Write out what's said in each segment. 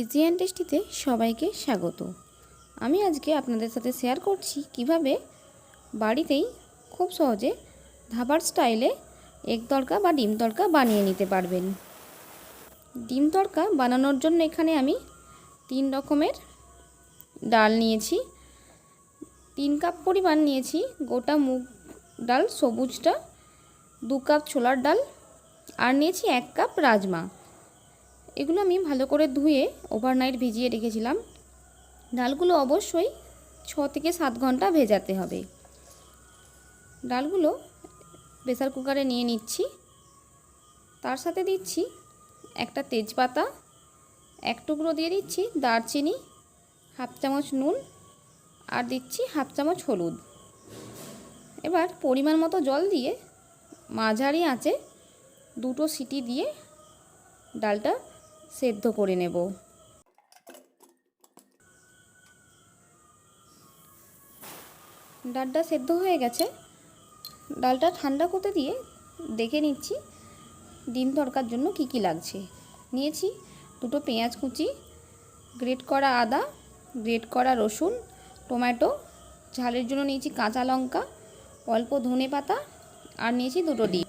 Easy and টেস্টিতে সবাইকে স্বাগত। আমি আজকে আপনাদের সাথে শেয়ার করছি কীভাবে বাড়িতেই খুব সহজে ধাবার স্টাইলে এগ তড়কা বা ডিম তড়কা বানিয়ে নিতে পারবেন। ডিম তড়কা বানানোর জন্য এখানে আমি তিন রকমের ডাল নিয়েছি, তিন কাপ পরিমাণ নিয়েছি গোটা মুগ ডাল, সবুজটা, দু কাপ ছোলার ডাল, আর নিয়েছি এক কাপ রাজমা। এগুলো আমি ভালো করে ধুয়ে ওভারনাইট ভিজিয়ে রেখেছিলাম। ডালগুলো অবশ্যই ছ থেকে সাত ঘণ্টা ভেজাতে হবে। ডালগুলো প্রেসার কুকারে নিয়ে নিচ্ছি। তার সাথে দিচ্ছি একটা তেজপাতা, এক টুকরো দিয়ে দিচ্ছি দারচিনি, হাফ চামচ নুন আর দিচ্ছি হাফ চামচ হলুদ। এবার পরিমাণ মতো জল দিয়ে মাঝারি আঁচে দুটো সিটি দিয়ে ডালটা সেদ্ধ করে নেব। ডালটা সেদ্ধ হয়ে গেছে। ডালটা ঠান্ডা করতে দিয়ে দেখে নিচ্ছি ডিম তরকার জন্য কি কি লাগছে। নিয়েছি দুটো পেঁয়াজ কুচি, গ্রেট করা আদা, গ্রেট করা রসুন, টমেটো, ঝালের জন্য নিয়েছি কাঁচা লঙ্কা, অল্প ধনে পাতা আর নিয়েছি দুটো ডিম।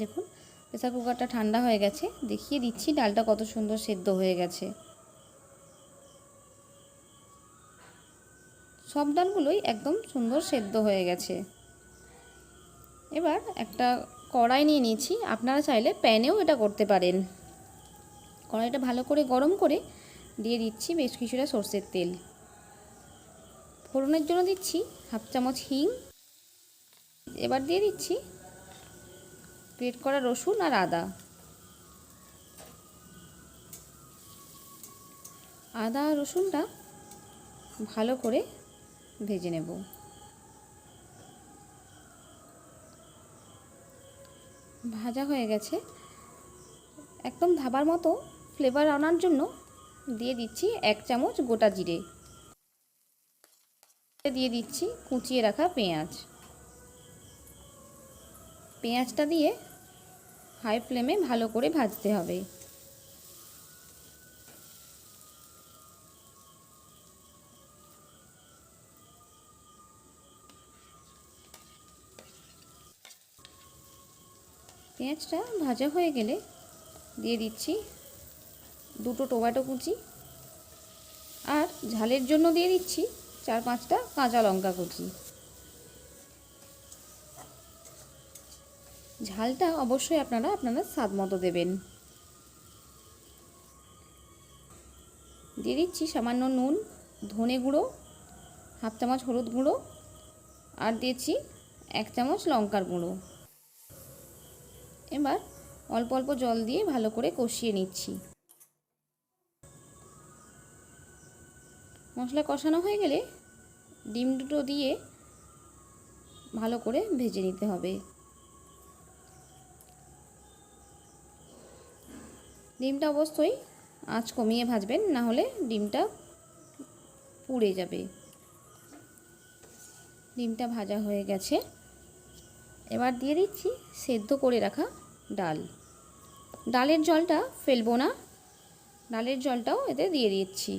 দেখুন প্রেসার কুকারটা ঠান্ডা হয়ে গেছে। দেখিয়ে দিচ্ছি, ডালটা কত সুন্দর সেদ্ধ হয়ে গেছে। সব ডালগুলোই একদম সুন্দর সেদ্ধ হয়ে গেছে। এবার একটা কড়াই নিয়ে নিয়েছি। আপনারা চাইলে প্যানেও এটা করতে পারেন। কড়াইটা ভালো করে গরম করে দিয়ে দিচ্ছি বেশ কিছুটা সর্ষের তেল। ফোড়নের জন্য দিচ্ছি হাফ চামচ হিং। এবার দিয়ে দিচ্ছি গ্রেট করা রসুন আর আদা। আদা আর রসুনটা ভালো করে ভেজে নেব। ভাজা হয়ে গেছে। একদম ধাবার মতো ফ্লেভার আনার জন্য দিয়ে দিচ্ছি এক চামচ গোটা জিরে। দিয়ে দিচ্ছি কুচিয়ে রাখা পেঁয়াজ। পেঁয়াজটা দিয়ে হাই ফ্লেমে ভালো করে ভাজতে হবে। পেঁয়াজটা ভাজা হয়ে গেলে দিয়ে দিচ্ছি দুটো টমেটো কুচি আর ঝালের জন্য দিয়ে দিচ্ছি চার পাঁচটা কাঁচা লঙ্কা কুচি। ঝালটা অবশ্যই আপনারা আপনাদের স্বাদ মতো দেবেন। দিয়ে দিচ্ছি সামান্য নুন, ধনে গুঁড়ো, হাফ চামচ হলুদ গুঁড়ো, আর দিয়েছি এক চামচ লঙ্কার গুঁড়ো। এবার অল্প অল্প জল দিয়ে ভালো করে কষিয়ে নিচ্ছি। মশলা কষানো হয়ে গেলে ডিম দুটো দিয়ে ভালো করে ভেজে নিতে হবে। ডিমটা অবশ্যই আঁচ কমিয়ে ভাজবেন, না হলে ডিমটা পুড়ে যাবে। ডিমটা ভাজা হয়ে গেছে। এবার দিয়ে দিচ্ছি সেদ্ধ করে রাখা ডাল। ডালের জলটা ফেলব না। ডালের জলটাও এতে দিয়ে দিচ্ছি।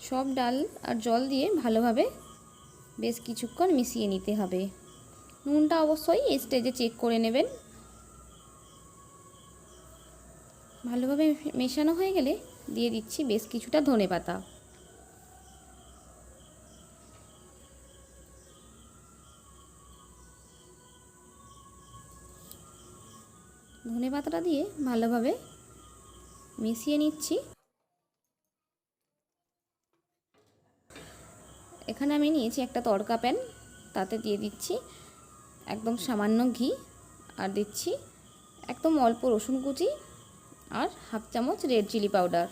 সব ডাল আর জল দিয়ে ভালোভাবে বেশ কিছুক্ষণ মিশিয়ে নিতে হবে। নুনটা অবশ্যই এই স্টেজে চেক করে নেবেন। ভালোভাবে মেশানো হয়ে গেলে দিয়ে দিচ্ছি বেশ কিছুটা ধনে পাতা। ধনে পাতাটা দিয়ে ভালোভাবে মিশিয়ে নিচ্ছি। এখানে আমি নিয়েছি একটা তড়কা প্যান, তাতে দিয়ে দিচ্ছি একদম সামান্য ঘি আর দিচ্ছি একদম অল্প রসুন কুচি আর হাফ চামচ রেড চিলি পাউডার।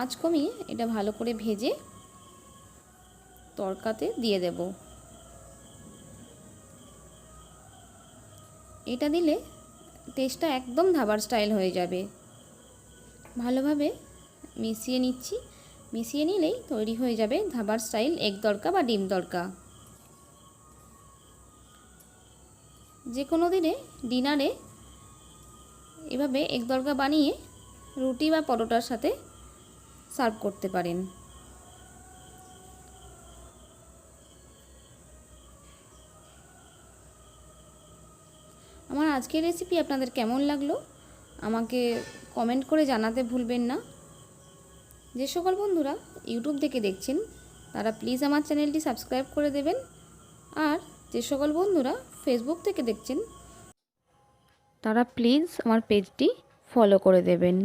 আঁচ কমিয়ে এটা ভালো করে ভেজে তড়কাতে দিয়ে দেব। এটা দিলে টেস্টটা একদম ধাবার স্টাইল হয়ে যাবে। ভালোভাবে মিশিয়ে নিচ্ছি। মিশিয়ে নিলেই তৈরি হয়ে যাবে ধাবার স্টাইল এগ তড়কা বা ডিম তড়কা যে কোনো দিনে, ডিনারে এভাবে এক দরগা বানিয়ে রুটি বা পরোটার সাথে সার্ভ করতে পারেন। আমার আজকের রেসিপি আপনাদের কেমন লাগল? আমাকে কমেন্ট করে জানাতে ভুলবেন না। যে সকল বন্ধুরা ইউটিউব থেকে দেখছেন, তারা প্লিজ আমার চ্যানেলটি সাবস্ক্রাইব করে দেবেন। আর যে সকল বন্ধুরা ফেসবুক থেকে দেখছেন তারা প্লিজ আমার পেজটি ফলো করে দেবেন।